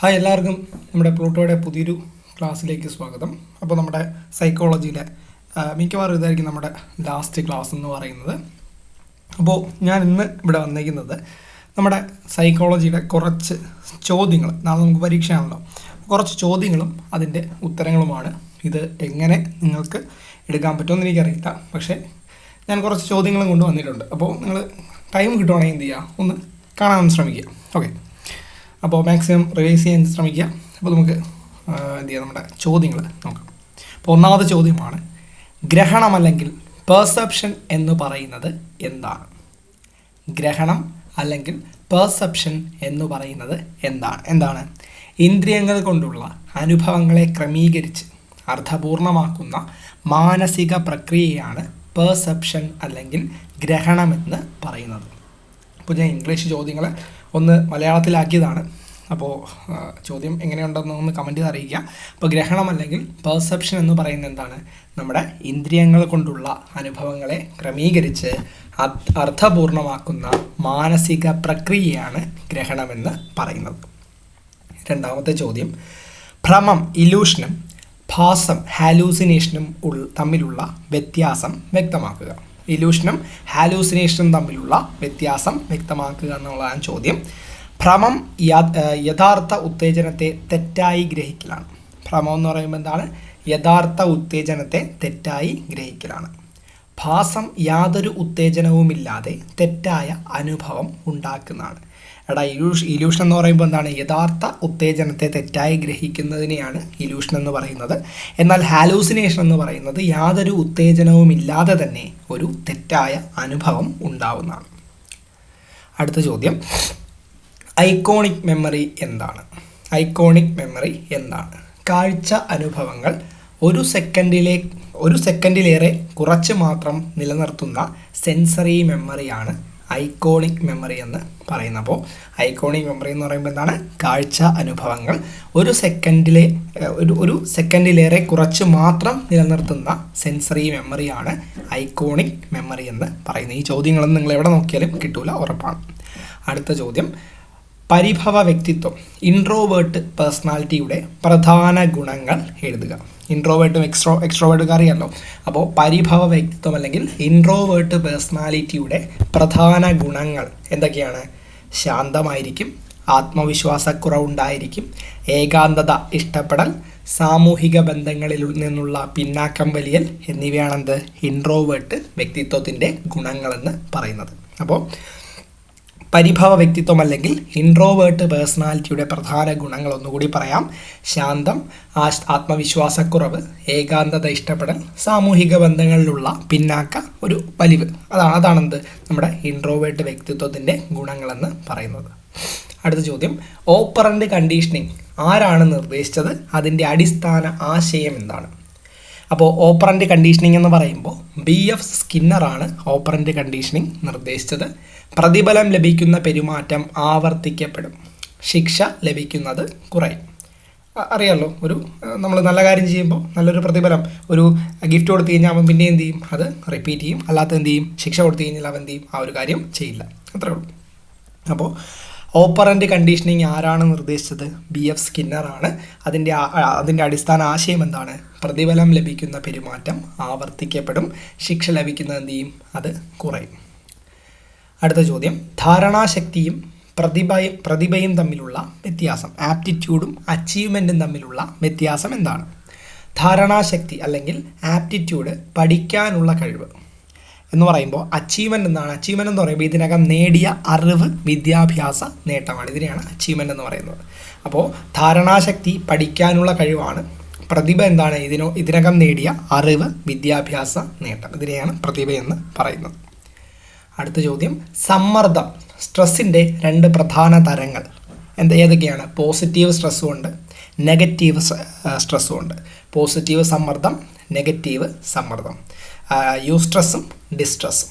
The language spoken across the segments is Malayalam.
ഹായ് എല്ലാവർക്കും. നമ്മുടെ പ്ലൂട്ടോയുടെ പുതിയൊരു ക്ലാസ്സിലേക്ക് സ്വാഗതം. അപ്പോൾ നമ്മുടെ സൈക്കോളജിയിലെ മിക്കവാറും ഇതായിരിക്കും നമ്മുടെ ലാസ്റ്റ് ക്ലാസ് എന്ന് പറയുന്നത്. അപ്പോൾ ഞാൻ ഇന്ന് ഇവിടെ വന്നിരിക്കുന്നത് നമ്മുടെ സൈക്കോളജിയുടെ കുറച്ച് ചോദ്യങ്ങൾ. നാളെ നമുക്ക് പരീക്ഷയാണല്ലോ. കുറച്ച് ചോദ്യങ്ങളും അതിന്റെ ഉത്തരങ്ങളുമാണ്. ഇത് എങ്ങനെ നിങ്ങൾക്ക് എടുക്കാൻ പറ്റുമെന്ന് എനിക്കറിയില്ല. പക്ഷേ ഞാൻ കുറച്ച് ചോദ്യങ്ങളും കൊണ്ടുവന്നിട്ടുണ്ട് അപ്പോൾ നിങ്ങൾ ടൈം കിട്ടുവാണെങ്കിൽ എന്ത് ചെയ്യുക? ഒന്ന് കാണാൻ ശ്രമിക്കുക. ഓക്കെ അപ്പോൾ മാക്സിമം റിവൈസ് ചെയ്യാൻ ശ്രമിക്കുക. അപ്പോൾ നമുക്ക് എന്ത് ചെയ്യാം? നമ്മുടെ ചോദ്യങ്ങൾ നോക്കാം. അപ്പോൾ ഒന്നാമത്തെ ചോദ്യമാണ് ഗ്രഹണം അല്ലെങ്കിൽ പെർസെപ്ഷൻ എന്ന് പറയുന്നത് എന്താണ്? ഗ്രഹണം അല്ലെങ്കിൽ പെർസെപ്ഷൻ എന്ന് പറയുന്നത് എന്താണ്? എന്താണ്? ഇന്ദ്രിയങ്ങൾ കൊണ്ടുള്ള അനുഭവങ്ങളെ ക്രമീകരിച്ച് അർത്ഥപൂർണമാക്കുന്ന മാനസിക പ്രക്രിയയാണ് പെർസെപ്ഷൻ അല്ലെങ്കിൽ ഗ്രഹണമെന്ന് പറയുന്നത്. അപ്പോൾ ഞാൻ ഇംഗ്ലീഷ് ചോദ്യങ്ങൾ ഒന്ന് മലയാളത്തിലാക്കിയതാണ്. അപ്പോൾ ചോദ്യം എങ്ങനെയുണ്ടെന്ന് ഒന്ന് കമന്റ് ചെയ്ത് അറിയിക്കുക അപ്പോൾ ഗ്രഹണം അല്ലെങ്കിൽ പെർസെപ്ഷൻ എന്ന് പറയുന്നത് എന്താണ്? നമ്മുടെ ഇന്ദ്രിയങ്ങൾ കൊണ്ടുള്ള അനുഭവങ്ങളെ ക്രമീകരിച്ച് അർത്ഥപൂർണമാക്കുന്ന മാനസിക പ്രക്രിയയാണ് ഗ്രഹണമെന്ന് പറയുന്നത്. രണ്ടാമത്തെ ചോദ്യം. ഭ്രമം ഇലൂഷനും ഭാസം ഹാലൂസിനേഷനും തമ്മിലുള്ള വ്യത്യാസം വ്യക്തമാക്കുക. ഇലൂഷനും ഹാലൂസിനേഷനും തമ്മിലുള്ള വ്യത്യാസം വ്യക്തമാക്കുക എന്നുള്ളതാണ് ചോദ്യം. ഭ്രമം യഥാർത്ഥ ഉത്തേജനത്തെ തെറ്റായി ഗ്രഹിക്കലാണ്. ഭ്രമം എന്ന് പറയുമ്പോൾ എന്താണ്? യഥാർത്ഥ ഉത്തേജനത്തെ തെറ്റായി ഗ്രഹിക്കലാണ്. ഭാസം യാതൊരു ഉത്തേജനവുമില്ലാതെ തെറ്റായ അനുഭവം ഉണ്ടാക്കുന്നതാണ്. എടാ ഇലൂഷ് ഇലൂഷൻ എന്ന് പറയുമ്പോൾ എന്താണ്? യഥാർത്ഥ ഉത്തേജനത്തെ തെറ്റായി ഗ്രഹിക്കുന്നതിനെയാണ് ഇലൂഷൻ എന്ന് പറയുന്നത്. എന്നാൽ ഹാലൂസിനേഷൻ എന്ന് പറയുന്നത് യാതൊരു ഉത്തേജനവും ഇല്ലാതെ തന്നെ ഒരു തെറ്റായ അനുഭവം ഉണ്ടാവുന്നതാണ്. അടുത്ത ചോദ്യം. ഐക്കോണിക് മെമ്മറി എന്താണ്? ഐക്കോണിക് മെമ്മറി എന്താണ്? കാഴ്ച അനുഭവങ്ങൾ ഒരു സെക്കൻഡിലെ ഒരു സെക്കൻഡിലേറെ കുറച്ച് മാത്രം നിലനിർത്തുന്ന സെൻസറി മെമ്മറിയാണ് ഐക്കോണിക് മെമ്മറി എന്ന് പറയുന്നത്. അപ്പോൾ ഐക്കോണിക് മെമ്മറി എന്ന് പറയുമ്പോൾ എന്താണ്? കാഴ്ച അനുഭവങ്ങൾ. ഒരു സെക്കൻഡിലെ ഒരു ഒരു സെക്കൻഡിലേറെ കുറച്ച് മാത്രം നിലനിർത്തുന്ന സെൻസറി മെമ്മറിയാണ് ഐക്കോണിക് മെമ്മറി എന്ന് പറയുന്നത്. ഈ ചോദ്യങ്ങളൊന്നും നിങ്ങൾ എവിടെ നോക്കിയാലും കിട്ടൂല ഉറപ്പാണ്. അടുത്ത ചോദ്യം. പരിഭവ വ്യക്തിത്വം. ഇൻട്രോവേർട്ട് പേഴ്സണാലിറ്റിയുടെ പ്രധാന ഗുണങ്ങൾ എഴുതുക. ഇൻട്രോവേർട്ടും എക്സ്ട്രോ എക്സ്ട്രോവേർട്ടും അറിയാമല്ലോ അപ്പോൾ പരിഭവ വ്യക്തിത്വം അല്ലെങ്കിൽ ഇൻട്രോവേർട്ട് പേഴ്സണാലിറ്റിയുടെ പ്രധാന ഗുണങ്ങൾ എന്തൊക്കെയാണ്? ശാന്തമായിരിക്കും ആത്മവിശ്വാസക്കുറവുണ്ടായിരിക്കും ഏകാന്തത ഇഷ്ടപ്പെടൽ സാമൂഹിക ബന്ധങ്ങളിൽ നിന്നുള്ള പിന്നാക്കം വലിയൽ എന്നിവയാണെന്ത്? ഇൻട്രോവേർട്ട് വ്യക്തിത്വത്തിന്റെ ഗുണങ്ങളെന്ന് പറയുന്നത്. അപ്പോൾ പരിഭവ വ്യക്തിത്വം അല്ലെങ്കിൽ ഇൻട്രോവേർട്ട് പേഴ്സണാലിറ്റിയുടെ പ്രധാന ഗുണങ്ങൾ ഒന്നുകൂടി പറയാം. ശാന്തം ആത്മവിശ്വാസക്കുറവ് ഏകാന്തത ഇഷ്ടപ്പെടൽ സാമൂഹിക ബന്ധങ്ങളിലുള്ള പിന്നാക്ക ഒരു വലിവ് അതാണ് അതാണെന്ത്? നമ്മുടെ ഇൻട്രോവേർട്ട് വ്യക്തിത്വത്തിന്റെ ഗുണങ്ങളെന്ന് പറയുന്നത്. അടുത്ത ചോദ്യം. ഓപ്പറന്റ് കണ്ടീഷനിങ് ആരാണ് നിർദ്ദേശിച്ചത്? അതിന്റെ അടിസ്ഥാന ആശയം എന്താണ്? അപ്പോൾ ഓപ്പറന്റ് കണ്ടീഷനിങ് എന്ന് പറയുമ്പോൾ ബി എഫ് സ്കിന്നറാണ് ഓപ്പറന്റ് കണ്ടീഷനിങ് നിർദ്ദേശിച്ചത്. പ്രതിഫലം ലഭിക്കുന്ന പെരുമാറ്റം ആവർത്തിക്കപ്പെടും. ശിക്ഷ ലഭിക്കുന്നത് കുറയും. അറിയാമല്ലോ ഒരു നമ്മൾ നല്ല കാര്യം ചെയ്യുമ്പോൾ നല്ലൊരു പ്രതിഫലം ഒരു ഗിഫ്റ്റ് കൊടുത്തു കഴിഞ്ഞാൽ അവൻ പിന്നെ എന്ത് ചെയ്യും? അത് റിപ്പീറ്റ് ചെയ്യും. അല്ലാത്ത എന്ത് ചെയ്യും? ശിക്ഷ കൊടുത്തു കഴിഞ്ഞാൽ അവൻ എന്ത് ചെയ്യും? ആ ഒരു കാര്യം ചെയ്യില്ല. അത്രേ ഉള്ളൂ. അപ്പോൾ ഓപ്പറന്റ് കണ്ടീഷനിങ് ആരാണ് നിർദ്ദേശിച്ചത്? ബി. എഫ്. സ്കിന്നറാണ് അതിന്റെ അതിന്റെ അടിസ്ഥാന ആശയം എന്താണ്? പ്രതിഫലം ലഭിക്കുന്ന പെരുമാറ്റം ആവർത്തിക്കപ്പെടും. ശിക്ഷ ലഭിക്കുന്ന എന്ത് ചെയ്യും? അത് കുറയും. അടുത്ത ചോദ്യം. ധാരണാശക്തിയും പ്രതിഭയും പ്രതിഭയും തമ്മിലുള്ള വ്യത്യാസം. ആപ്റ്റിറ്റ്യൂഡും അച്ചീവ്മെന്റും തമ്മിലുള്ള വ്യത്യാസം എന്താണ്? ധാരണാശക്തി അല്ലെങ്കിൽ ആപ്റ്റിറ്റ്യൂഡ് പഠിക്കാനുള്ള കഴിവ്. എന്ന് പറയുമ്പോൾ അച്ചീവ്മെന്റ് എന്നാണ്. അച്ചീവ്മെന്റ് എന്ന് പറയുമ്പോൾ ഇതിനകം നേടിയ അറിവ് വിദ്യാഭ്യാസ നേട്ടമാണ്. ഇതിനെയാണ് അച്ചീവ്മെന്റ് എന്ന് പറയുന്നത്. അപ്പോൾ ധാരണാശക്തി പഠിക്കാനുള്ള കഴിവാണ്. പ്രതിഭ എന്താണ്? ഇതിനോ ഇതിനകം നേടിയ അറിവ് വിദ്യാഭ്യാസ നേട്ടം. ഇതിനെയാണ് പ്രതിഭ എന്ന് പറയുന്നത്. അടുത്ത ചോദ്യം. സമ്മർദ്ദം സ്ട്രെസ്സിന്റെ രണ്ട് പ്രധാന തരങ്ങൾ. എന്ത് ഏതൊക്കെയാണ്? പോസിറ്റീവ് സ്ട്രെസ്സും ഉണ്ട് നെഗറ്റീവ് സ്ട്രെസ്സും ഉണ്ട്. പോസിറ്റീവ് സമ്മർദ്ദം നെഗറ്റീവ് സമ്മർദ്ദം. യൂസ്ട്രെസ്സും ഡിസ്ട്രെസ്സും.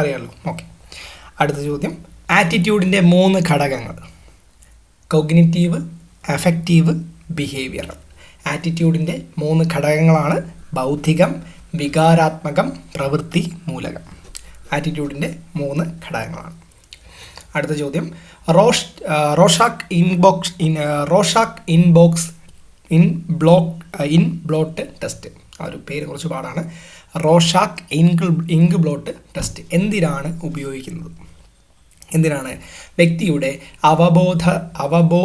അറിയാമല്ലോ ഓക്കെ. അടുത്ത ചോദ്യം. ആറ്റിറ്റ്യൂഡിന്റെ മൂന്ന് ഘടകങ്ങൾ. Cognitive effective behaviour. ആറ്റിറ്റ്യൂഡിന്റെ മൂന്ന് ഘടകങ്ങളാണ് ബൗദ്ധികം വികാരാത്മകം പ്രവൃത്തി മൂലകം. ആറ്റിറ്റ്യൂഡിന്റെ മൂന്ന് ഘടകങ്ങളാണ്. അടുത്ത ചോദ്യം. Rosh Rorschach inbox in Rorschach inbox in block in blot test ആ ഒരു പേര് കുറച്ച് പാടാണ്. Rorschach ink ink blot test എന്തിനാണ് ഉപയോഗിക്കുന്നത്? എന്തിനാണ്? വ്യക്തിയുടെ അവബോധ അവബോ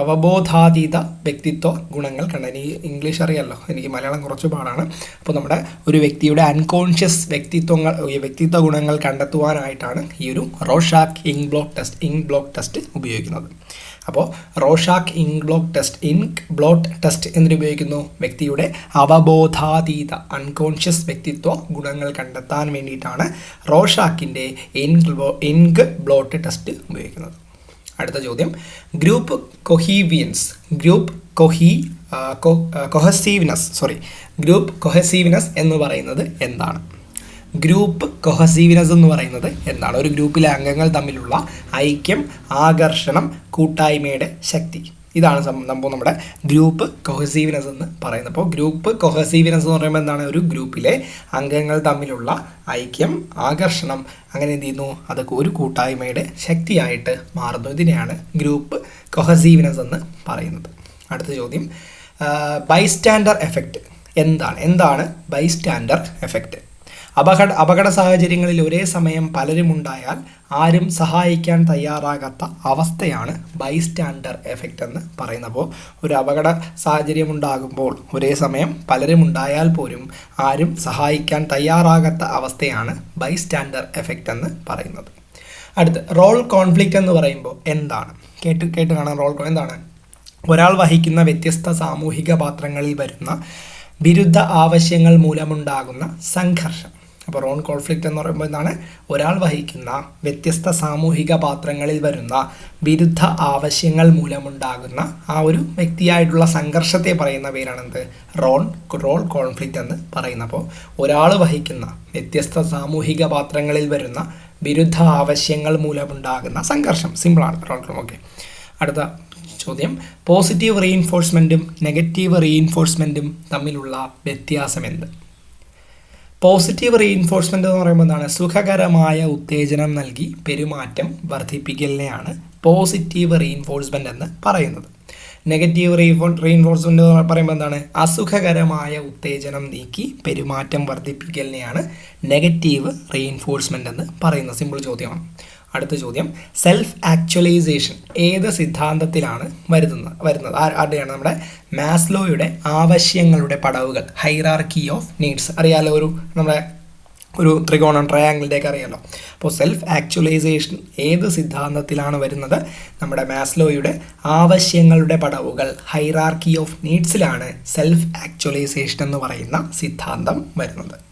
അവബോധാതീത വ്യക്തിത്വ ഗുണങ്ങൾ കണ്ട? എനിക്ക് ഇംഗ്ലീഷ് അറിയാമല്ലോ എനിക്ക് മലയാളം കുറച്ച് പാടാണ്. അപ്പോൾ നമ്മുടെ ഒരു വ്യക്തിയുടെ അൺകോൺഷ്യസ് വ്യക്തിത്വങ്ങൾ വ്യക്തിത്വ ഗുണങ്ങൾ കണ്ടെത്തുവാനായിട്ടാണ് ഈ ഒരു Rorschach ink block test ink block test ഉപയോഗിക്കുന്നത്. അപ്പോൾ Rorschach ink block test ink blot test എന്നിനുപയോഗിക്കുന്നു വ്യക്തിയുടെ അവബോധാതീത അൺകോൺഷ്യസ് വ്യക്തിത്വ ഗുണങ്ങൾ കണ്ടെത്താൻ വേണ്ടിയിട്ടാണ് റോഷാക്കിന്റെ ഇങ്ക് ഇങ്ക് ബ്ലോട്ട് ടെസ്റ്റ് ഉപയോഗിക്കുന്നത്. അടുത്ത ചോദ്യം. ഗ്രൂപ്പ് കൊഹീവിയൻസ് ഗ്രൂപ്പ് കൊഹി കൊഹസീവിനസ് സോറി ഗ്രൂപ്പ് കൊഹസീവിനസ് എന്ന് പറയുന്നത് എന്താണ്? ഗ്രൂപ്പ് കൊഹസീവിനസ് എന്ന് പറയുന്നത് എന്താണ്? ഒരു ഗ്രൂപ്പിലെ അംഗങ്ങൾ തമ്മിലുള്ള ഐക്യം ആകർഷണം കൂട്ടായ്മയുടെ ശക്തി. ഇതാണ് സംഭവം നമ്മുടെ ഗ്രൂപ്പ് കൊഹസീവ്നെസ് എന്ന് പറയുന്നത്. അപ്പോൾ ഗ്രൂപ്പ് കൊഹസീവ്നെസ് എന്ന് പറയുമ്പോൾ എന്താണ്? ഒരു ഗ്രൂപ്പിലെ അംഗങ്ങൾ തമ്മിലുള്ള ഐക്യം ആകർഷണം അങ്ങനെ എന്ത് ചെയ്യുന്നു? അതൊക്കെ ഒരു കൂട്ടായ്മയുടെ ശക്തിയായിട്ട് മാറുന്നു. ഇതിനെയാണ് ഗ്രൂപ്പ് കൊഹസീവ്നെസ് എന്ന് പറയുന്നത്. അടുത്ത ചോദ്യം. ബൈസ്റ്റാൻഡർ എഫക്റ്റ് എന്താണ്? എന്താണ് ബൈസ്റ്റാൻഡർ എഫക്റ്റ് അപകട അപകട സാഹചര്യങ്ങളിൽ ഒരേ സമയം പലരും ഉണ്ടായാൽ ആരും സഹായിക്കാൻ തയ്യാറാകാത്ത അവസ്ഥയാണ് ബൈസ്റ്റാൻഡർ എഫക്റ്റ് എന്ന് പറയുന്നപ്പോൾ ഒരു അപകട സാഹചര്യം ഉണ്ടാകുമ്പോൾ ഒരേ സമയം പലരും ഉണ്ടായാൽ പോലും ആരും സഹായിക്കാൻ തയ്യാറാകാത്ത അവസ്ഥയാണ് ബൈസ്റ്റാൻഡർ എഫക്റ്റ് എന്ന് പറയുന്നത്. അടുത്ത് റോൾ കോൺഫ്ലിക്റ്റ് എന്ന് പറയുമ്പോൾ എന്താണ്? കേട്ട് കേട്ട് കാണാൻ റോൾ എന്താണ്? ഒരാൾ വഹിക്കുന്ന വ്യത്യസ്ത സാമൂഹിക പാത്രങ്ങളിൽ വരുന്ന വിരുദ്ധ ആവശ്യങ്ങൾ മൂലമുണ്ടാകുന്ന സംഘർഷം. അപ്പോൾ റോൺ കോൺഫ്ലിക്റ്റ് എന്ന് പറയുമ്പോൾ എന്താണ്? ഒരാൾ വഹിക്കുന്ന വ്യത്യസ്ത സാമൂഹിക പാത്രങ്ങളിൽ വരുന്ന വിരുദ്ധ ആവശ്യങ്ങൾ മൂലമുണ്ടാകുന്ന ആ ഒരു വ്യക്തിയായിട്ടുള്ള സംഘർഷത്തെ പറയുന്ന പേരാണെന്ത്? റോൺ റോൾ കോൺഫ്ലിക്റ്റ് എന്ന് പറയുന്ന. അപ്പോൾ ഒരാൾ വഹിക്കുന്ന വ്യത്യസ്ത സാമൂഹിക പാത്രങ്ങളിൽ വരുന്ന വിരുദ്ധ ആവശ്യങ്ങൾ മൂലമുണ്ടാകുന്ന സംഘർഷം. സിമ്പിളാണ് റോൾ ഓക്കെ അടുത്ത ചോദ്യം. പോസിറ്റീവ് റീഇൻഫോഴ്സ്മെന്റും നെഗറ്റീവ് റീഇൻഫോഴ്സ്മെന്റും തമ്മിലുള്ള വ്യത്യാസം എന്ത്? പോസിറ്റീവ് റീഇൻഫോഴ്സ്മെന്റ് എന്ന് പറയുമ്പോൾ എന്താണ്? സുഖകരമായ ഉത്തേജനം നൽകി പെരുമാറ്റം വർദ്ധിപ്പിക്കലിനെയാണ് പോസിറ്റീവ് റീഇൻഫോഴ്സ്മെന്റ് എന്ന് പറയുന്നത്. നെഗറ്റീവ് റീഫോ റീഇൻഫോഴ്സ്മെന്റ് എന്ന് പറയുമ്പോൾ എന്താണ്? അസുഖകരമായ ഉത്തേജനം നീക്കി പെരുമാറ്റം വർദ്ധിപ്പിക്കലിനെയാണ് നെഗറ്റീവ് റീഇൻഫോഴ്സ്മെന്റ് എന്ന് പറയുന്നത്. സിമ്പിൾ ചോദ്യമാണ്. അടുത്ത ചോദ്യം. സെൽഫ് ആക്ച്വലൈസേഷൻ ഏത് സിദ്ധാന്തത്തിലാണ് വരുന്നത്? വരുന്നത് ആരുടെയാണ് നമ്മുടെ മാസ്ലോയുടെ ആവശ്യങ്ങളുടെ പടവുകൾ? ഹൈറാർക്കി ഓഫ് നീഡ്സ് അറിയാലോ ഒരു നമ്മുടെ ഒരു ത്രികോണം ട്രയാങ്കിളിന്റെ ഒക്കെ അറിയാലോ. അപ്പോൾ സെൽഫ് ആക്ച്വലൈസേഷൻ ഏത് സിദ്ധാന്തത്തിലാണ് വരുന്നത്? നമ്മുടെ മാസ്ലോയുടെ ആവശ്യങ്ങളുടെ പടവുകൾ. ഹൈറാർക്കി ഓഫ് നീഡ്സിലാണ് സെൽഫ് ആക്ച്വലൈസേഷൻ എന്ന് പറയുന്ന സിദ്ധാന്തം വരുന്നത്.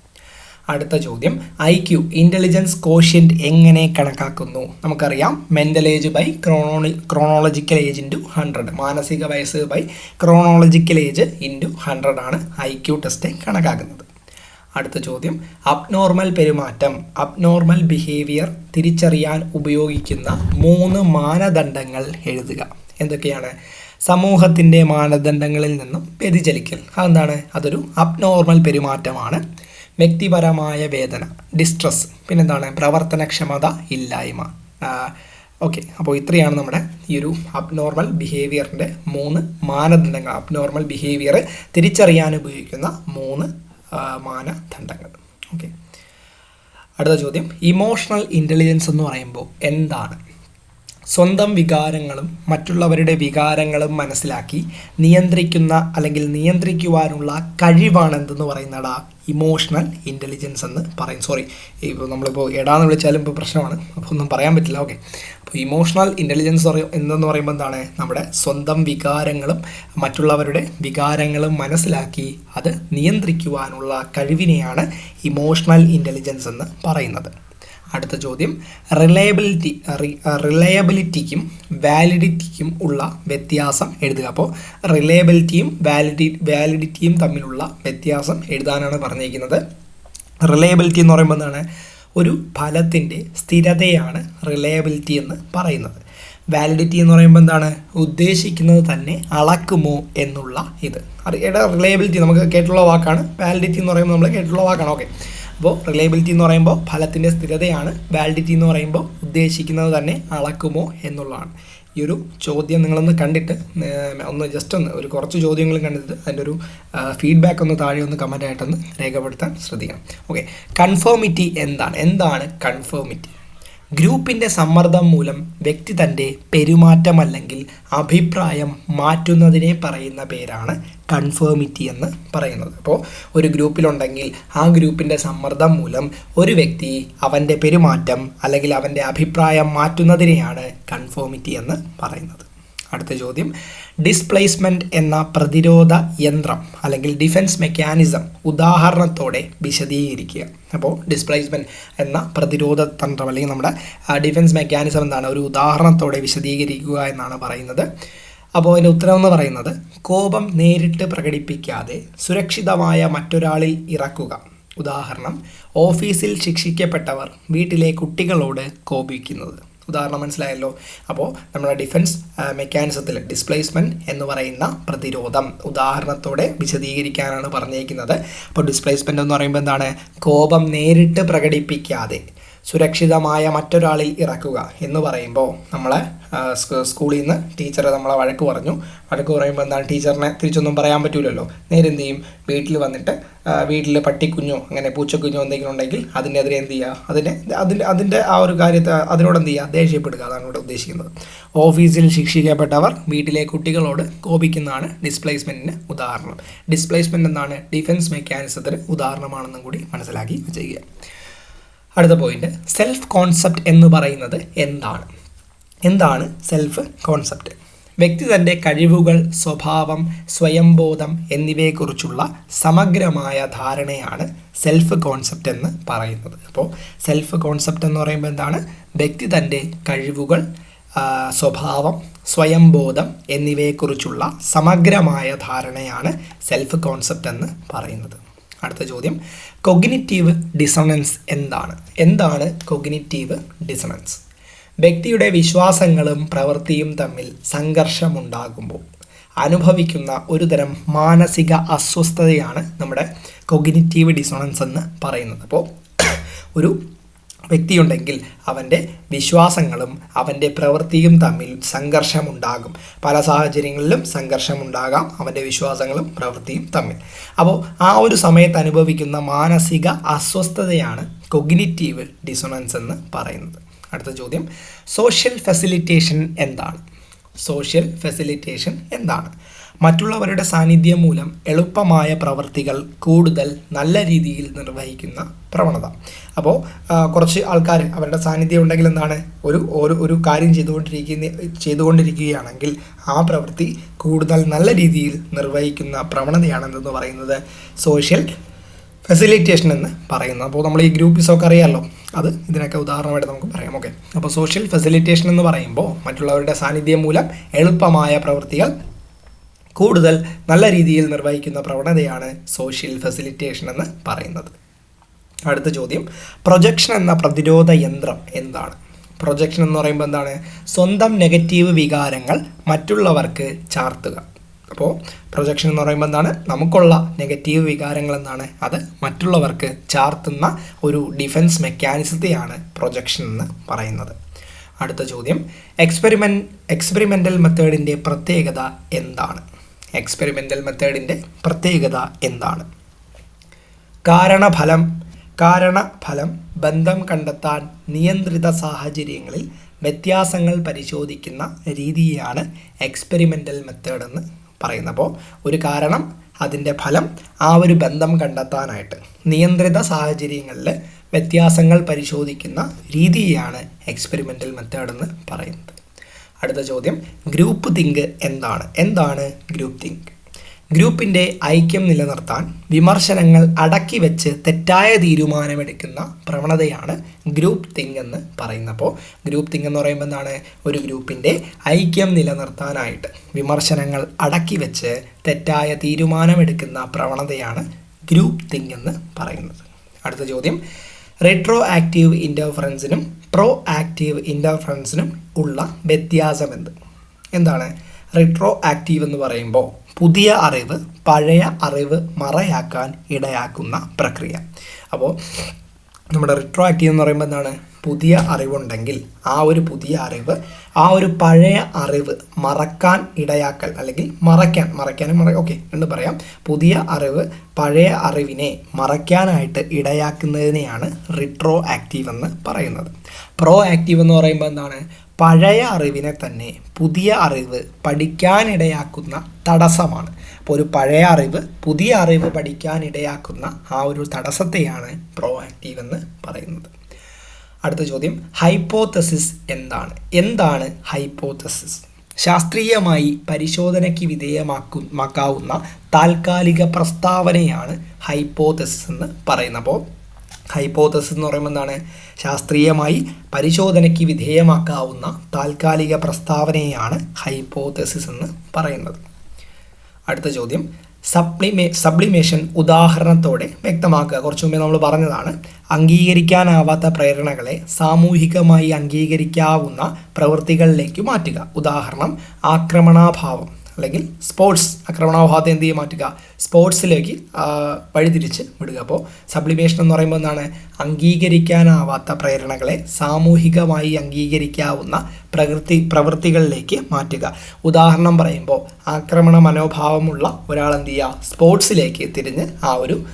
അടുത്ത ചോദ്യം. ഐ ക്യു ഇന്റലിജൻസ് കോഷ്യന്റ് എങ്ങനെ കണക്കാക്കുന്നു? നമുക്കറിയാം മെന്റൽ ഏജ് ബൈ ക്രോണോളി ക്രോണോളജിക്കൽ ഏജ് ഇന്റു ഹൺഡ്രഡ് മാനസിക വയസ്സ് by chronological age into hundred ആണ് ഐ ക്യു ടെസ്റ്റ് കണക്കാക്കുന്നത്. അടുത്ത ചോദ്യം. അബ്നോർമൽ പെരുമാറ്റം അബ്നോർമൽ ബിഹേവിയർ തിരിച്ചറിയാൻ ഉപയോഗിക്കുന്ന മൂന്ന് മാനദണ്ഡങ്ങൾ എഴുതുക. എന്തൊക്കെയാണ്? സമൂഹത്തിന്റെ മാനദണ്ഡങ്ങളിൽ നിന്നും വ്യതിചലിക്കൽ. അതെന്താണ്? അതൊരു അബ്നോർമൽ പെരുമാറ്റമാണ്. വ്യക്തിപരമായ വേദന ഡിസ്ട്രസ് പിന്നെന്താണ്? പ്രവർത്തനക്ഷമത ഇല്ലായ്മ. ഓക്കെ അപ്പോൾ ഇത്രയാണ് നമ്മുടെ ഈ ഒരു അബ്നോർമൽ ബിഹേവിയറിന്റെ മൂന്ന് മാനദണ്ഡങ്ങൾ. അബ്നോർമൽ ബിഹേവിയർ തിരിച്ചറിയാൻ ഉപയോഗിക്കുന്ന മൂന്ന് മാനദണ്ഡങ്ങൾ. ഓക്കെ അടുത്ത ചോദ്യം. ഇമോഷണൽ ഇന്റലിജൻസ് എന്ന് പറയുമ്പോൾ എന്താണ്? സ്വന്തം വികാരങ്ങളും മറ്റുള്ളവരുടെ വികാരങ്ങളും മനസ്സിലാക്കി നിയന്ത്രിക്കുന്ന അല്ലെങ്കിൽ നിയന്ത്രിക്കുവാനുള്ള കഴിവാണ് എന്തെന്ന് പറയുന്നടാ ഇമോഷണൽ ഇന്റലിജൻസ് എന്ന് പറയും. സോറി ഇപ്പോൾ നമ്മളിപ്പോൾ എടാന്ന് വിളിച്ചാലും ഇപ്പോൾ പ്രശ്നമാണ്. അപ്പോൾ ഒന്നും പറയാൻ പറ്റില്ല. ഓക്കെ അപ്പോൾ ഇമോഷണൽ ഇന്റലിജൻസ് എന്തെന്ന് പറയുമ്പോൾ എന്താണ്? നമ്മുടെ സ്വന്തം വികാരങ്ങളും മറ്റുള്ളവരുടെ വികാരങ്ങളും മനസ്സിലാക്കി അത് നിയന്ത്രിക്കുവാനുള്ള കഴിവിനെയാണ് ഇമോഷണൽ ഇന്റലിജൻസ് എന്ന് പറയുന്നത്. അടുത്ത ചോദ്യം. റിലയബിലിറ്റി റിലയബിലിറ്റിക്കും വാലിഡിറ്റിക്കും ഉള്ള വ്യത്യാസം എഴുതുക. അപ്പോൾ റിലയബിലിറ്റിയും വാലിഡി വാലിഡിറ്റിയും തമ്മിലുള്ള വ്യത്യാസം എഴുതാനാണ് പറഞ്ഞിരിക്കുന്നത്. റിലയബിലിറ്റി എന്ന് പറയുമ്പോൾ എന്താണ്? ഒരു ഫലത്തിന്റെ സ്ഥിരതയാണ് റിലയബിലിറ്റി എന്ന് പറയുന്നത്. വാലിഡിറ്റി എന്ന് പറയുമ്പോൾ എന്താണ്? ഉദ്ദേശിക്കുന്നത് തന്നെ അളക്കുമോ എന്നുള്ള ഇത്. അറിയാം റിലയബിലിറ്റി നമുക്ക് കേട്ടുള്ള വാക്കാണ്. വാലിഡിറ്റി എന്ന് പറയുമ്പോൾ നമ്മൾ കേട്ടുള്ള വാക്കാണ്. ഓക്കെ അപ്പോൾ റിലയബിലിറ്റി എന്ന് പറയുമ്പോൾ ഫലത്തിന്റെ സ്ഥിരതയാണ് വാലിഡിറ്റി എന്ന് പറയുമ്പോൾ ഉദ്ദേശിക്കുന്നത് തന്നെ അളക്കുമോ എന്നുള്ളതാണ്. ഈ ഒരു ചോദ്യം നിങ്ങളൊന്ന് കണ്ടിട്ട് ഒന്ന് ജസ്റ്റ് ഒന്ന് ഒരു കുറച്ച് ചോദ്യങ്ങളും കണ്ടിട്ട് അതിന്റെ ഒരു ഫീഡ്ബാക്ക് ഒന്ന് താഴെ ഒന്ന് കമന്റ് ആയിട്ടൊന്ന് രേഖപ്പെടുത്താൻ ശ്രദ്ധിക്കണം. ഓക്കെ കൺഫേമിറ്റി എന്താണ്? എന്താണ് കൺഫേമിറ്റി ഗ്രൂപ്പിന്റെ സമ്മർദ്ദം മൂലം വ്യക്തി തന്റെ പെരുമാറ്റം അല്ലെങ്കിൽ അഭിപ്രായം മാറ്റുന്നതിനെ പറയുന്ന പേരാണ് കൺഫേമിറ്റി എന്ന് പറയുന്നത്. അപ്പോൾ ഒരു ഗ്രൂപ്പിലുണ്ടെങ്കിൽ ആ ഗ്രൂപ്പിന്റെ സമ്മർദ്ദം മൂലം ഒരു വ്യക്തി അവന്റെ പെരുമാറ്റം അല്ലെങ്കിൽ അവന്റെ അഭിപ്രായം മാറ്റുന്നതിനെയാണ് കൺഫേമിറ്റി എന്ന് പറയുന്നത്. അടുത്ത ചോദ്യം. ഡിസ്പ്ലേസ്മെന്റ് എന്ന പ്രതിരോധ യന്ത്രം അല്ലെങ്കിൽ ഡിഫൻസ് മെക്കാനിസം ഉദാഹരണത്തോടെ വിശദീകരിക്കുക. അപ്പോൾ ഡിസ്പ്ലേസ്മെന്റ് എന്ന പ്രതിരോധ തന്ത്രം അല്ലെങ്കിൽ നമ്മുടെ ഡിഫൻസ് മെക്കാനിസം എന്താണ്? ഒരു ഉദാഹരണത്തോടെ വിശദീകരിക്കുക എന്നാണ് പറയുന്നത്. അപ്പോൾ അതിന്റെ ഉത്തരം എന്ന് പറയുന്നത് കോപം നേരിട്ട് പ്രകടിപ്പിക്കാതെ സുരക്ഷിതമായ മറ്റൊരാളിൽ ഇറക്കുക. ഉദാഹരണം ഓഫീസിൽ ശിക്ഷിക്കപ്പെട്ടവർ വീട്ടിലെ കുട്ടികളോട് കോപിക്കുന്നത്. ഉദാഹരണം മനസ്സിലായല്ലോ. അപ്പോൾ നമ്മുടെ ഡിഫൻസ് മെക്കാനിസത്തിൽ ഡിസ്പ്ലേസ്മെന്റ് എന്ന് പറയുന്ന പ്രതിരോധം ഉദാഹരണത്തോടെ വിശദീകരിക്കാനാണ് പറഞ്ഞേക്കുന്നത്. അപ്പോൾ ഡിസ്പ്ലേസ്മെന്റ് എന്ന് പറയുമ്പോൾ എന്താണ്? കോപം നേരിട്ട് പ്രകടിപ്പിക്കാതെ. സുരക്ഷിതമായ മറ്റൊരാളിൽ ഇറക്കുക എന്ന് പറയുമ്പോൾ നമ്മളെ സ്കൂളിൽ നിന്ന് ടീച്ചർ നമ്മളെ വഴക്ക് പറഞ്ഞു. വഴക്ക് പറയുമ്പോൾ എന്താണ്? ടീച്ചറിനെ തിരിച്ചൊന്നും പറയാൻ പറ്റൂലല്ലോ. നേരെ ചെയ്യും വീട്ടിൽ വന്നിട്ട് വീട്ടിൽ പട്ടിക്കുഞ്ഞോ അങ്ങനെ പൂച്ചക്കുഞ്ഞോ എന്തെങ്കിലും ഉണ്ടെങ്കിൽ അതിനെതിരെ എന്ത് ചെയ്യുക അതിനെ അതിന്റെ അതിന്റെ ആ ഒരു കാര്യത്തെ അതിനോട് എന്ത് ചെയ്യുക ദേഷ്യപ്പെടുക അതാണ് ഇവിടെ ഉദ്ദേശിക്കുന്നത്. ഓഫീസിൽ ശിക്ഷിക്കപ്പെട്ടവർ വീട്ടിലെ കുട്ടികളോട് കോപിക്കുന്നതാണ് ഡിസ്പ്ലേസ്മെന്റിന് ഉദാഹരണം. ഡിസ്പ്ലേസ്മെന്റ് എന്താണ്? ഡിഫൻസ് മെക്കാനിസത്തിന് ഉദാഹരണമാണെന്നും കൂടി മനസ്സിലാക്കി ചെയ്യുക അടുത്ത പോയിന്റ് സെൽഫ് കോൺസെപ്റ്റ് എന്ന് പറയുന്നത് എന്താണ്? എന്താണ് സെൽഫ് കോൺസെപ്റ്റ് വ്യക്തി തന്റെ കഴിവുകൾ സ്വഭാവം സ്വയംബോധം എന്നിവയെക്കുറിച്ചുള്ള സമഗ്രമായ ധാരണയാണ് സെൽഫ് കോൺസെപ്റ്റ് എന്ന് പറയുന്നത്. അപ്പോൾ സെൽഫ് കോൺസെപ്റ്റ് എന്ന് പറയുമ്പോൾ എന്താണ്? വ്യക്തി തന്റെ കഴിവുകൾ സ്വഭാവം സ്വയംബോധം എന്നിവയെക്കുറിച്ചുള്ള സമഗ്രമായ ധാരണയാണ് സെൽഫ് കോൺസെപ്റ്റ് എന്ന് പറയുന്നത്. അടുത്ത ചോദ്യം. കൊഗ്നിറ്റീവ് ഡിസണൻസ് എന്താണ്? എന്താണ് കൊഗ്നിറ്റീവ് ഡിസണൻസ് വ്യക്തിയുടെ വിശ്വാസങ്ങളും പ്രവൃത്തിയും തമ്മിൽ സംഘർഷമുണ്ടാകുമ്പോൾ അനുഭവിക്കുന്ന ഒരുതരം മാനസിക അസ്വസ്ഥതയാണ് നമ്മുടെ കൊഗ്നിറ്റീവ് ഡിസണൻസ് എന്ന് പറയുന്നത്. അപ്പോൾ ഒരു വ്യക്തിയുണ്ടെങ്കിൽ അവന്റെ വിശ്വാസങ്ങളും അവന്റെ പ്രവൃത്തിയും തമ്മിൽ സംഘർഷമുണ്ടാകും. പല സാഹചര്യങ്ങളിലും സംഘർഷമുണ്ടാകാം അവന്റെ വിശ്വാസങ്ങളും പ്രവൃത്തിയും തമ്മിൽ. അപ്പോൾ ആ ഒരു സമയത്ത് അനുഭവിക്കുന്ന മാനസിക അസ്വസ്ഥതയാണ് കൊഗ്നിറ്റീവ് ഡിസൊണൻസ് എന്ന് പറയുന്നത്. അടുത്ത ചോദ്യം. സോഷ്യൽ ഫെസിലിറ്റേഷൻ എന്താണ്? സോഷ്യൽ ഫെസിലിറ്റേഷൻ എന്താണ്? മറ്റുള്ളവരുടെ സാന്നിധ്യം മൂലം എളുപ്പമായ പ്രവർത്തികൾ കൂടുതൽ നല്ല രീതിയിൽ നിർവഹിക്കുന്ന പ്രവണത. അപ്പോൾ കുറച്ച് ആൾക്കാർ അവരുടെ സാന്നിധ്യം ഉണ്ടെങ്കിൽ എന്താണ്? ഒരു ഒരു ഒരു കാര്യം ചെയ്തുകൊണ്ടിരിക്കുന്ന ചെയ്തുകൊണ്ടിരിക്കുകയാണെങ്കിൽ ആ പ്രവൃത്തി കൂടുതൽ നല്ല രീതിയിൽ നിർവഹിക്കുന്ന പ്രവണതയാണെന്ന് പറയുന്നത്? സോഷ്യൽ ഫെസിലിറ്റേഷൻ എന്ന് പറയുന്നത്. അപ്പോൾ നമ്മൾ ഈ ഗ്രൂപ്പിസൊക്കെ അറിയാമല്ലോ അത് ഇതിനൊക്കെ ഉദാഹരണമായിട്ട് നമുക്ക് പറയാം. ഓക്കെ. അപ്പോൾ സോഷ്യൽ ഫെസിലിറ്റേഷൻ എന്ന് പറയുമ്പോൾ മറ്റുള്ളവരുടെ സാന്നിധ്യം മൂലം എളുപ്പമായ പ്രവൃത്തികൾ കൂടുതൽ നല്ല രീതിയിൽ നിർവഹിക്കുന്ന പ്രവണതയാണ് സോഷ്യൽ ഫെസിലിറ്റേഷൻ എന്ന് പറയുന്നത്. അടുത്ത ചോദ്യം പ്രൊജക്ഷൻ എന്ന പ്രതിരോധ യന്ത്രം എന്താണ്? പ്രൊജക്ഷൻ എന്ന് പറയുമ്പോൾ എന്താണ്? സ്വന്തം നെഗറ്റീവ് വികാരങ്ങൾ മറ്റുള്ളവർക്ക് ചാർത്തുക. അപ്പോൾ പ്രൊജക്ഷൻ എന്ന് പറയുമ്പോൾ എന്താണ്? നമുക്കുള്ള നെഗറ്റീവ് വികാരങ്ങൾ എന്താണ്? അത് മറ്റുള്ളവർക്ക് ചാർത്തുന്ന ഒരു ഡിഫൻസ് മെക്കാനിസത്തെയാണ് പ്രൊജക്ഷൻ എന്ന് പറയുന്നത്. അടുത്ത ചോദ്യം എക്സ്പെരിമെൻ എക്സ്പെരിമെന്റൽ മെത്തേഡിന്റെ പ്രത്യേകത എന്താണ്? എക്സ്പെരിമെന്റൽ മെത്തേഡിന്റെ പ്രത്യേകത എന്താണ്? കാരണഫലം കാരണഫലം ബന്ധം കണ്ടെത്താൻ നിയന്ത്രിത സാഹചര്യങ്ങളിൽ വ്യത്യാസങ്ങൾ പരിശോധിക്കുന്ന രീതിയാണ് എക്സ്പെരിമെന്റൽ മെത്തേഡ് എന്ന് പറയുന്നത്. അപ്പോൾ ഒരു കാരണം അതിന്റെ ഫലം ആ ഒരു ബന്ധം കണ്ടെത്താനായിട്ട് നിയന്ത്രിത സാഹചര്യങ്ങളിൽ വ്യത്യാസങ്ങൾ പരിശോധിക്കുന്ന രീതിയാണ് എക്സ്പെരിമെന്റൽ മെത്തേഡ് എന്ന് പറയുന്നത്. അടുത്ത ചോദ്യം. ഗ്രൂപ്പ് തിങ്ക് എന്താണ്? എന്താണ് ഗ്രൂപ്പ് തിങ്ക് ഗ്രൂപ്പിന്റെ ഐക്യം നിലനിർത്താൻ വിമർശനങ്ങൾ അടക്കി വെച്ച് തെറ്റായ തീരുമാനമെടുക്കുന്ന പ്രവണതയാണ് ഗ്രൂപ്പ് തിങ്ക് എന്ന് പറയുന്നപ്പോൾ ഗ്രൂപ്പ് തിങ്ക് എന്ന് പറയുമ്പോൾ എന്താണ്? ഒരു ഗ്രൂപ്പിന്റെ ഐക്യം നിലനിർത്താനായിട്ട് വിമർശനങ്ങൾ അടക്കി വെച്ച് തെറ്റായ തീരുമാനമെടുക്കുന്ന പ്രവണതയാണ് ഗ്രൂപ്പ് തിങ്ക് എന്ന് പറയുന്നത്. അടുത്ത ചോദ്യം. റെട്രോ ആക്റ്റീവ് ഇന്റർഫറൻസിനും പ്രോ ആക്റ്റീവ് ഇന്റർഫറൻസിനും ഉള്ള വ്യത്യാസം എന്ത് എന്താണ്? റിട്രോ ആക്റ്റീവ് എന്ന് പറയുമ്പോൾ പുതിയ അറിവ് പഴയ അറിവ് മറയാക്കാൻ ഇടയാക്കുന്ന പ്രക്രിയ. അപ്പോൾ നമ്മുടെ റിട്രോ ആക്റ്റീവ് എന്ന് പറയുമ്പോൾ എന്താണ്? പുതിയ അറിവുണ്ടെങ്കിൽ ആ ഒരു പുതിയ അറിവ് ആ ഒരു പഴയ അറിവ് മറക്കാൻ ഇടയാക്കൽ അല്ലെങ്കിൽ മറയ്ക്കാൻ മറയ്ക്കാനും മറ ഓക്കെ എന്ന് പറയാം. പുതിയ അറിവ് പഴയ അറിവിനെ മറയ്ക്കാനായിട്ട് ഇടയാക്കുന്നതിനെയാണ് റിട്രോ ആക്റ്റീവ് എന്ന് പറയുന്നത്. പ്രോ ആക്റ്റീവ് എന്ന് പറയുമ്പോൾ എന്താണ്? പഴയ അറിവിനെ തന്നെ പുതിയ അറിവ് പഠിക്കാനിടയാക്കുന്ന തടസ്സമാണ്. അപ്പോൾ ഒരു പഴയ അറിവ് പുതിയ അറിവ് പഠിക്കാനിടയാക്കുന്ന ആ ഒരു തടസ്സത്തെയാണ് പ്രോ ആക്റ്റീവ് എന്ന് പറയുന്നത്. അടുത്ത ചോദ്യം ഹൈപ്പോത്തസിസ് എന്താണ്? എന്താണ് ഹൈപ്പോത്തസിസ് ശാസ്ത്രീയമായി പരിശോധനയ്ക്ക് വിധേയമാക്കുമാക്കാവുന്ന താൽക്കാലിക പ്രസ്താവനയാണ് ഹൈപ്പോത്തസിസ് എന്ന് പറയുന്നത്. അപ്പോൾ ഹൈപ്പോത്തസിസ് എന്ന് പറയുമ്പോൾ എന്താണ് ശാസ്ത്രീയമായി പരിശോധനയ്ക്ക് വിധേയമാക്കാവുന്ന താൽക്കാലിക പ്രസ്താവനയാണ് ഹൈപ്പോത്തസിസ് എന്ന് പറയുന്നത്. അടുത്ത ചോദ്യം. സപ്ലിമേ സബ്ലിമേഷൻ ഉദാഹരണത്തോടെ വ്യക്തമാക്കുക. കുറച്ചു മുമ്പേ നമ്മൾ പറഞ്ഞതാണ് അംഗീകരിക്കാനാവാത്ത പ്രേരണകളെ സാമൂഹികമായി അംഗീകരിക്കാവുന്ന പ്രവൃത്തികളിലേക്ക് മാറ്റുക. ഉദാഹരണം ആക്രമണാഭാവം. അല്ലെങ്കിൽ സ്പോർട്സ് ആക്രമണാഭാവത്തെ എന്ത് ചെയ്യും? മാറ്റുക. സ്പോർട്സിലേക്ക് വഴിതിരിച്ച് വിടുക. അപ്പോൾ സബ്ലിമേഷൻ എന്ന് പറയുമ്പോൾ എന്താണ്? അംഗീകരിക്കാനാവാത്ത പ്രേരണകളെ സാമൂഹികമായി അംഗീകരിക്കാവുന്ന പ്രകൃതി പ്രവൃത്തികളിലേക്ക് മാറ്റുക. ഉദാഹരണം പറയുമ്പോൾ ആക്രമണ മനോഭാവമുള്ള ഒരാൾ എന്ത് ചെയ്യുക? സ്പോർട്സിലേക്ക് തിരിഞ്ഞ് ആ ഒരു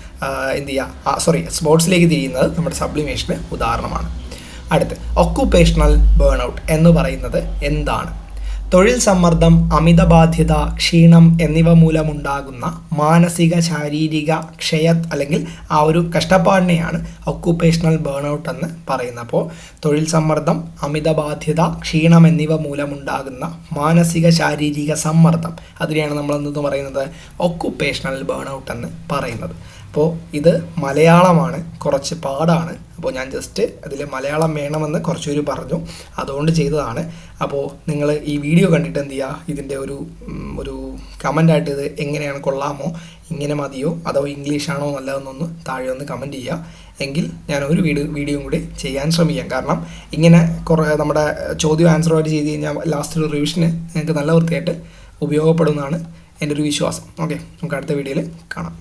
എന്ത് ചെയ്യുക? സോറി സ്പോർട്സിലേക്ക് തിരിയുന്നത് നമ്മുടെ സബ്ലിമേഷന് ഉദാഹരണമാണ്. അടുത്ത് ഒക്കുപേഷണൽ ബേൺ ഔട്ട് എന്ന് പറയുന്നത് എന്താണ്? തൊഴിൽ സമ്മർദ്ദം അമിത ബാധ്യത ക്ഷീണം എന്നിവ മൂലമുണ്ടാകുന്ന മാനസിക ശാരീരിക ക്ഷയ അല്ലെങ്കിൽ ആ ഒരു കഷ്ടപ്പാടിനെയാണ് ഒക്കുപേഷണൽ ബേൺ ഔട്ട് എന്ന് പറയുന്നത്. അപ്പോൾ തൊഴിൽ സമ്മർദ്ദം അമിത ബാധ്യത ക്ഷീണം എന്നിവ മൂലമുണ്ടാകുന്ന മാനസിക ശാരീരിക സമ്മർദ്ദം. അതിനെയാണ് നമ്മൾ എന്തെന്ന് പറയുന്നത്? ഒക്കുപേഷണൽ ബേൺ ഔട്ട് എന്ന് പറയുന്നത്. അപ്പോൾ ഇത് മലയാളമാണ് കുറച്ച് പാടാണ്. അപ്പോൾ ഞാൻ ജസ്റ്റ് അതിൽ മലയാളം വേണമെന്ന് കുറച്ചുപേര് പറഞ്ഞു. അതുകൊണ്ട് ചെയ്തതാണ്. അപ്പോൾ നിങ്ങൾ ഈ വീഡിയോ കണ്ടിട്ട് എന്ത് ചെയ്യുക ഇതിന്റെ ഒരു ഒരു കമന്റായിട്ട് ഇത് എങ്ങനെയാണ് കൊള്ളാമോ? ഇങ്ങനെ മതിയോ? അതോ ഇംഗ്ലീഷാണോ നല്ലതെന്നൊന്ന് താഴെ ഒന്ന് കമന്റ് ചെയ്യുക എങ്കിൽ ഞാൻ ഒരു വീഡിയോ വീഡിയോ കൂടി ചെയ്യാൻ ശ്രമിക്കാം. കാരണം ഇങ്ങനെ കുറേ നമ്മുടെ ചോദ്യം ആൻസറുമായിട്ട് ചെയ്ത് കഴിഞ്ഞാൽ ലാസ്റ്റ് ഒരു റിവിഷന് നിങ്ങൾക്ക് നല്ല വൃത്തിയായിട്ട് ഉപയോഗപ്പെടുന്നതാണ് എന്റെ ഒരു വിശ്വാസം. ഓക്കെ നമുക്ക് അടുത്ത വീഡിയോയിൽ കാണാം.